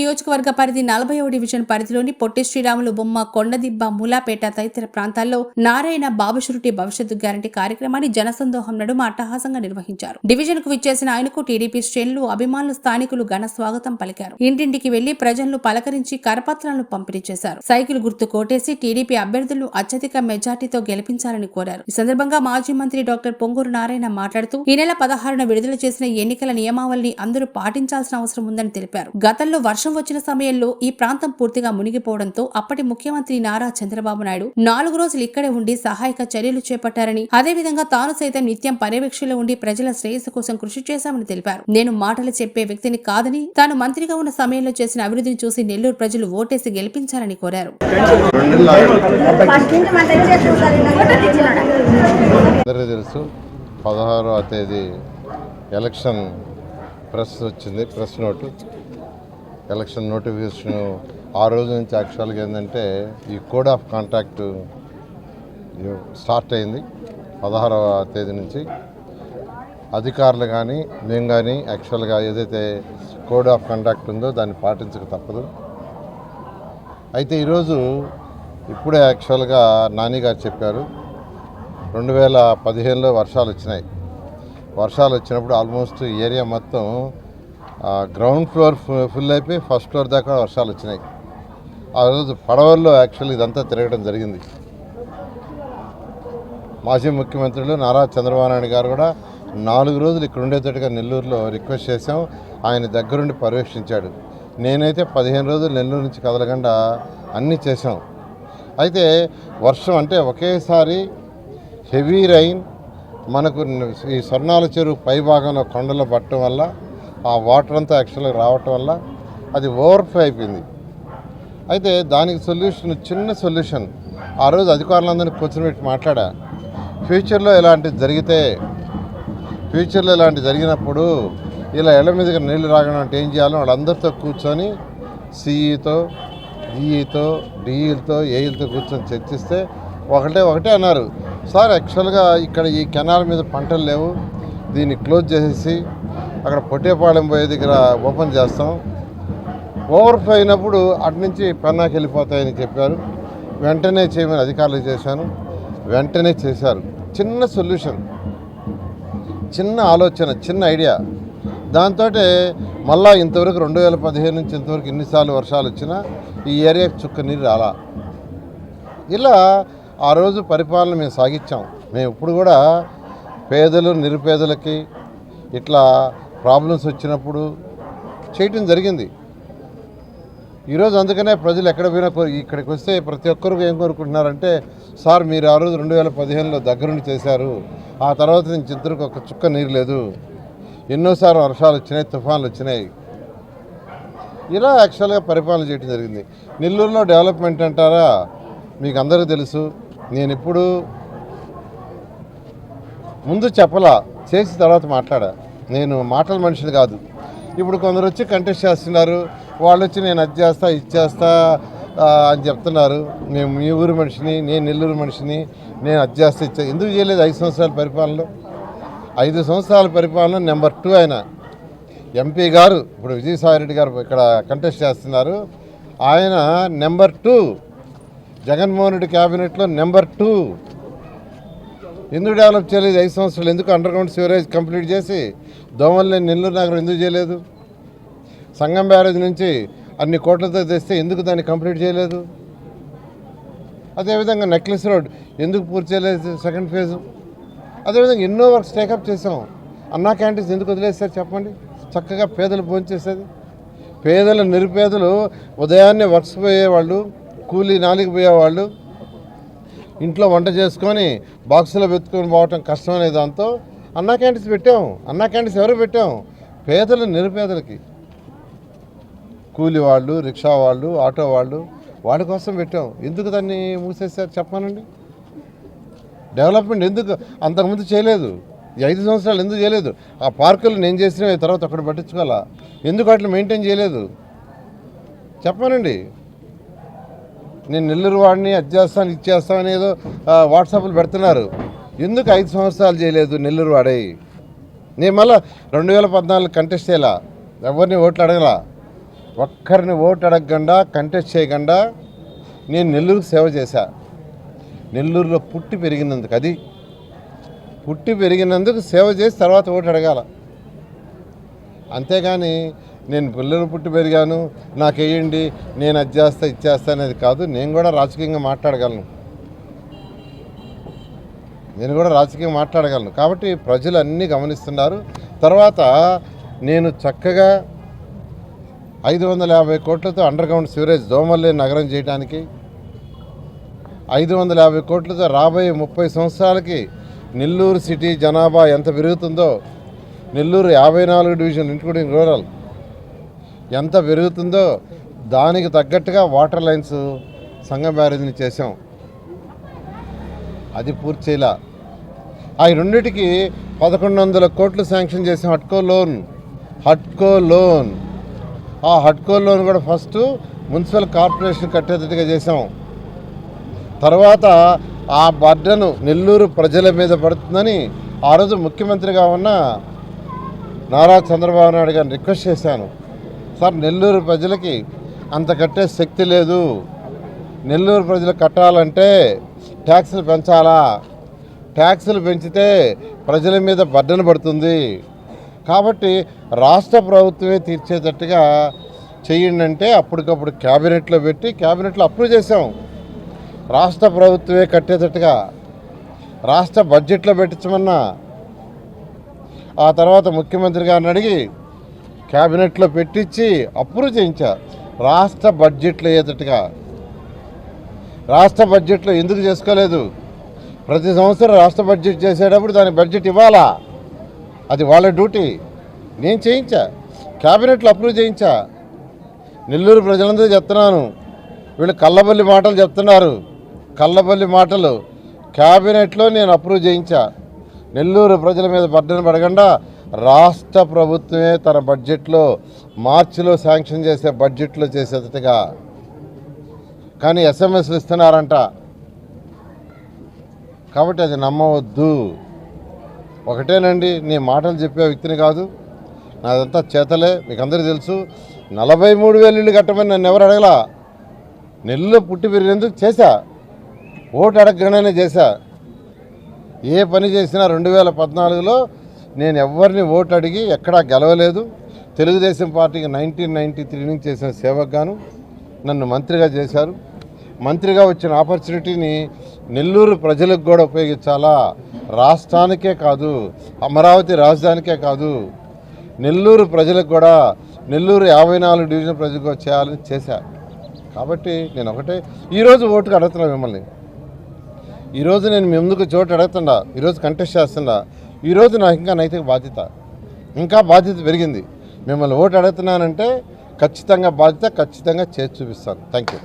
నియోజకవర్గ పరిధి నలభైవ డివిజన్ పరిధిలోని పొట్టి శ్రీరాములు బొమ్మ కొండదిబ్బ మూలాపేట తదితర ప్రాంతాల్లో నారాయణ బాబుషురుటి భవిష్యత్తు గ్యారంటీ కార్యక్రమాన్ని జనసందోహం నడుమ అట్టహాసంగా నిర్వహించారు. డివిజన్కు విచ్చేసిన ఆయనకు టీడీపీ శ్రేణులు అభిమానులు స్థానికులు ఘన స్వాగతం పలికారు. ఇంటింటికి వెళ్ళి ప్రజలను పలకరించి కరపత్రాలను పంపిణీ చేశారు. సైకిల్ గుర్తు కోటేసి టీడీపీ అభ్యర్థులను అత్యధిక మెజార్టీతో గెలిపించాలని కోరారు. ఈ సందర్భంగా మాజీ మంత్రి డాక్టర్ పొంగూరు నారాయణ మాట్లాడుతూ ఈ నెల పదహారున విడుదల చేసిన ఎన్నికల నియమావళిని అందరూ పాటించాల్సిన అవసరం ఉందని తెలిపారు. గతంలో వర్షం వచ్చిన సమయంలో ఈ ప్రాంతం పూర్తిగా మునిగిపోవడంతో అప్పటి ముఖ్యమంత్రి నారా చంద్రబాబు నాయుడు నాలుగు రోజులు ఇక్కడే ఉండి సహాయక చర్యలు చేపట్టారని అదేవిధంగా తాను సైతం నిత్యం పర్యవేక్షణలో ఉండి ప్రజల శ్రేయస్సు కోసం కృషి చేశామని తెలిపారు. నేను మాటలు చెప్పే వ్యక్తిని కాదని తాను మంత్రిగా ఉన్న సమయంలో చేసిన అభివృద్ధిని చూసి నెల్లూరు ప్రజలు ఓటేసి గెలిపించాలని కోరారు. తెలుసు తేదీ ఎలక్షన్ ప్రెస్ వచ్చింది ప్రెస్ నోటు. ఎలక్షన్ నోటిఫికేషన్ ఆ రోజు నుంచి యాక్చువల్గా ఏంటంటే ఈ కోడ్ ఆఫ్ కాంటాక్ట్ స్టార్ట్ అయింది పదహారవ తేదీ నుంచి. అధికారులు కానీ మేము కానీ యాక్చువల్గా ఏదైతే కోడ్ ఆఫ్ కండక్ట్ ఉందో దాన్ని పాటించక తప్పదు. అయితే ఈరోజు ఇప్పుడే యాక్చువల్గా నానిగారు చెప్పారు రెండు వేల పదిహేనులో వర్షాలు వచ్చినాయి. వర్షాలు వచ్చినప్పుడు ఆల్మోస్ట్ ఈ ఏరియా మొత్తం గ్రౌండ్ ఫ్లోర్ ఫుల్ అయిపోయి ఫస్ట్ ఫ్లోర్ దాకా వర్షాలు వచ్చినాయి. ఆ రోజు పడవల్లో యాక్చువల్ ఇదంతా తిరగడం జరిగింది. మాజీ ముఖ్యమంత్రులు నారా చంద్రబాబు నాయుడు గారు కూడా నాలుగు రోజులు ఇక్కడ ఉండేటట్టుగా నెల్లూరులో రిక్వెస్ట్ చేశాం. ఆయన దగ్గరుండి పర్యవేక్షించాడు. నేనైతే పదిహేను రోజులు నెల్లూరు నుంచి కదలకుండా అన్నీ చేశాం. అయితే వర్షం అంటే ఒకేసారి హెవీ రైన్ మనకు ఈ స్వర్ణాల చెరువు పై భాగంలో కొండలు పట్టడం వల్ల ఆ వాటర్ అంతా యాక్చువల్గా రావటం వల్ల అది ఓవర్ఫ్లో అయిపోయింది. అయితే దానికి సొల్యూషన్ చిన్న సొల్యూషన్. ఆ రోజు అధికారులందరినీ కూర్చోబెట్టి మాట్లాడా ఫ్యూచర్లో ఇలాంటివి జరిగితే ఫ్యూచర్లో ఇలాంటి జరిగినప్పుడు ఇలా ఇళ్ళ మీదకి నీళ్ళు రాగడం అంటే ఏం చేయాలో? వాళ్ళందరితో కూర్చొని సిఈతో ఈఈతో డిఈలతో ఏఈలతో కూర్చొని చర్చిస్తే ఒకటే ఒకటే అన్నారు. సార్ యాక్చువల్గా ఇక్కడ ఈ కెనాల్ మీద పంటలు లేవు. దీన్ని క్లోజ్ చేసేసి అక్కడ పొట్టేపాళెం పోయే దగ్గర ఓపెన్ చేస్తాం. ఓవర్ఫ్లో అయినప్పుడు అటు నుంచి పెన్నాకి వెళ్ళిపోతాయని చెప్పారు. వెంటనే చేయమని అధికారులు చేశాను. వెంటనే చేశారు. చిన్న సొల్యూషన్. చిన్న ఆలోచన చిన్న ఐడియా. దాంతో మళ్ళా ఇంతవరకు రెండు వేల పదిహేను నుంచి ఇంతవరకు ఎన్నిసార్లు వర్షాలు వచ్చినా ఈ ఏరియాకి చుక్క నీరు రాలా. ఇలా ఆ రోజు పరిపాలన మేము సాగించాం. మేము ఇప్పుడు కూడా పేదలు నిరుపేదలకి ఇట్లా ప్రాబ్లమ్స్ వచ్చినప్పుడు చేయటం జరిగింది. ఈరోజు అందుకనే ప్రజలు ఎక్కడ పోయినా ఇక్కడికి వస్తే ప్రతి ఒక్కరు ఏం కోరుకుంటున్నారంటే సార్ మీరు ఆ రోజు రెండు వేల పదిహేనులో దగ్గరుండి చేశారు. ఆ తర్వాత నేను చిత్తూరుకు ఒక చుక్క నీరు లేదు. ఎన్నోసార్లు వర్షాలు వచ్చినాయి తుఫాన్లు వచ్చినాయి. ఇలా యాక్చువల్గా పరిపాలన చేయడం జరిగింది. నెల్లూరులో డెవలప్మెంట్ అంటారా? మీకు అందరికీ తెలుసు. నేను ఇప్పుడు ముందు చెప్పలా చేసిన తర్వాత మాట్లాడా. నేను మాటల మనిషిని కాదు. ఇప్పుడు కొందరు వచ్చి కంటెస్ట్ చేస్తున్నారు. వాళ్ళు వచ్చి నేను అది చేస్తా ఇది చేస్తా అని చెప్తున్నారు. మేము మీ ఊరు మనిషిని నేను నెల్లూరు మనిషిని నేను అది చేస్తా ఇచ్చా ఎందుకు చేయలేదు ఐదు సంవత్సరాల పరిపాలనలో? ఐదు సంవత్సరాల పరిపాలన నెంబర్ టూ ఆయన ఎంపీ గారు ఇప్పుడు విజయసాయిరెడ్డి గారు ఇక్కడ కంటెస్ట్ చేస్తున్నారు. ఆయన నెంబర్ టూ. జగన్మోహన్ రెడ్డి క్యాబినెట్లో నెంబర్ టూ. ఎందుకు డెవలప్ చేయలేదు? ఐదు సంవత్సరాలు ఎందుకు అండర్ గ్రౌండ్ సివరేజ్ కంప్లీట్ చేసి దోమల్ని నెల్లూరు నగరం ఎందుకు చేయలేదు? సంగం బ్యారేజ్ నుంచి అన్ని కోట్లతో తెస్తే ఎందుకు దాన్ని కంప్లీట్ చేయలేదు? అదేవిధంగా నెక్లెస్ రోడ్ ఎందుకు పూర్తి చేయలేదు సెకండ్ ఫేజ్ అదేవిధంగా ఎన్నో వర్క్స్ టేకప్ చేసాం అన్నా క్యాంటీన్స్ ఎందుకు వదిలేస్తారు చెప్పండి? చక్కగా పేదలు భోంచేసేది. పేదలు నిరుపేదలు ఉదయాన్నే వర్క్స్ పోయేవాళ్ళు కూలీ నాలుగు పోయేవాళ్ళు ఇంట్లో వంట చేసుకొని బాక్సులో పెట్టుకొని పోవటం కష్టమనే దాంతో అన్నా క్యాంటీన్స్ పెట్టాం అన్నా క్యాంటీన్స్ ఎవరు పెట్టాం పేదలు నిరుపేదలకి. కూలి వాళ్ళు రిక్షా వాళ్ళు ఆటో వాళ్ళు వాళ్ళ కోసం పెట్టాం ఎందుకు దాన్ని మూసేసారు చెప్పానండి డెవలప్మెంట్ ఎందుకు? అంతకుముందు చేయలేదు. ఈ ఐదు సంవత్సరాలు ఎందుకు చేయలేదు? ఆ పార్కులు నేను చేసినవి తర్వాత అక్కడ పట్టించుకోవాలా? ఎందుకు అట్లా మెయింటైన్ చేయలేదు? చెప్పానండి నేను నెల్లూరు వాడిని అది చేస్తాను ఇది చేస్తాను ఏదో వాట్సాప్లు పెడుతున్నారు. ఎందుకు ఐదు సంవత్సరాలు చేయలేదు నెల్లూరు వాడై? నేను మళ్ళా రెండు వేల పద్నాలుగు కంటెస్ట్ చేయలా? ఎవరిని ఓట్లు అడగలా? ఒక్కరిని ఓటు అడగకుండా కంటెస్ట్ చేయకుండా నేను నెల్లూరుకు సేవ చేశా. నెల్లూరులో పుట్టి పెరిగినందుకు అది. పుట్టి పెరిగినందుకు సేవ చేసి తర్వాత ఓటు అడగాల. అంతేగాని నేను పిల్లలు పుట్టి పెరిగాను నాకు వేయండి నేను అది చేస్తా ఇది చేస్తా అనేది కాదు నేను కూడా రాజకీయంగా మాట్లాడగలను. నేను కూడా రాజకీయంగా మాట్లాడగలను. కాబట్టి ప్రజలు అన్నీ గమనిస్తున్నారు. తర్వాత నేను చక్కగా ఐదు వందల యాభై కోట్లతో అండర్ గ్రౌండ్ సివరేజ్ దోమల్లే నగరం చేయడానికి ఐదు వందల యాభై కోట్లతో రాబోయే ముప్పై సంవత్సరాలకి నెల్లూరు సిటీ జనాభా ఎంత పెరుగుతుందో నెల్లూరు యాభై నాలుగు డివిజన్ ఇంక్లూడింగ్ రూరల్ ఎంత పెరుగుతుందో దానికి తగ్గట్టుగా వాటర్ లైన్స్ సంఘం బ్యారేజ్ని చేసాం అది పూర్తి చేయలా. ఆ రెండింటికి పదకొండు వందల కోట్లు శాంక్షన్ చేసాం హట్కో లోన్. హట్కో లోన్. ఆ హట్కో లోన్ కూడా ఫస్ట్ మున్సిపల్ కార్పొరేషన్ కట్టేటట్టుగా చేసాం తర్వాత ఆ బర్డను నెల్లూరు ప్రజల మీద పడుతుందని ఆ రోజు ముఖ్యమంత్రిగా ఉన్న నారా చంద్రబాబు నాయుడు గారిని రిక్వెస్ట్ చేశాను. సార్ నెల్లూరు ప్రజలకి అంత కట్టే శక్తి లేదు. నెల్లూరు ప్రజలు కట్టాలంటే ట్యాక్సులు పెంచాలా? ట్యాక్సులు పెంచితే ప్రజల మీద బర్డన పడుతుంది. కాబట్టి రాష్ట్ర ప్రభుత్వమే తీర్చేటట్టుగా చేయండి అంటే అప్పటికప్పుడు క్యాబినెట్లో పెట్టి క్యాబినెట్లో అప్రూవ్ చేసాం రాష్ట్ర ప్రభుత్వమే కట్టేటట్టుగా రాష్ట్ర బడ్జెట్లో పెట్టించమన్నా. ఆ తర్వాత ముఖ్యమంత్రి గారిని అడిగి క్యాబినెట్లో పెట్టించి అప్రూవ్ చేయించా రాష్ట్ర బడ్జెట్లో అయ్యేటట్టుగా రాష్ట్ర బడ్జెట్లో ఎందుకు చేసుకోలేదు? ప్రతి సంవత్సరం రాష్ట్ర బడ్జెట్ చేసేటప్పుడు దాని బడ్జెట్ ఇవ్వాలా? అది వాళ్ళ డ్యూటీ. నేను చేయించా. క్యాబినెట్లో అప్రూవ్ చేయించా. నెల్లూరు ప్రజలందరూ చెప్తున్నాను. వీళ్ళు కళ్ళబల్లి మాటలు చెప్తున్నారు. కళ్ళబల్లి మాటలు. క్యాబినెట్లో నేను అప్రూవ్ చేయించా. నెల్లూరు ప్రజల మీద బర్డన పడకుండా రాష్ట్ర ప్రభుత్వమే తన బడ్జెట్లో మార్చిలో శాంక్షన్ చేసే బడ్జెట్లో చేసేటట్టుగా. కానీ ఎస్ఎంఎస్లు ఇస్తున్నారంట. కాబట్టి అది నమ్మవద్దు. ఒకటేనండి నీ మాటలు చెప్పే వ్యక్తిని కాదు. నాదంతా చేతలే మీకు అందరికీ తెలుసు. నలభై మూడు వేలు ఇల్లు కట్టమని నన్ను ఎవరు అడగలా? నెల్లులో పుట్టి పెరిగినందుకు చేశా. ఓటు అడగగానే చేశా. ఏ పని చేసినా రెండు వేల పద్నాలుగులో నేను ఎవరిని ఓటు అడిగి ఎక్కడా గెలవలేదు. తెలుగుదేశం పార్టీకి నైన్టీన్ నైంటీ త్రీ నుంచి చేసిన సేవకు గాను నన్ను మంత్రిగా చేశారు. మంత్రిగా వచ్చిన ఆపర్చునిటీని నెల్లూరు ప్రజలకు కూడా ఉపయోగించాలా? రాష్ట్రానికే కాదు అమరావతి రాజధానికే కాదు. నెల్లూరు ప్రజలకు కూడా నెల్లూరు యాభై నాలుగు డివిజన్ ప్రజలకు చేయాలని చేశా. కాబట్టి నేను ఒకటే ఈరోజు ఓటుకు అడుగుతున్నా మిమ్మల్ని. ఈరోజు నేను మీ ముందుకు చోటు అడుగుతుండా ఈరోజు కంటెస్ట్ చేస్తుండా ఈరోజు నాకు ఇంకా నైతిక బాధ్యత. ఇంకా బాధ్యత పెరిగింది. మిమ్మల్ని ఓటు అడుగుతున్నానంటే ఖచ్చితంగా బాధ్యత ఖచ్చితంగా చేసి చూపిస్తాను. Thank you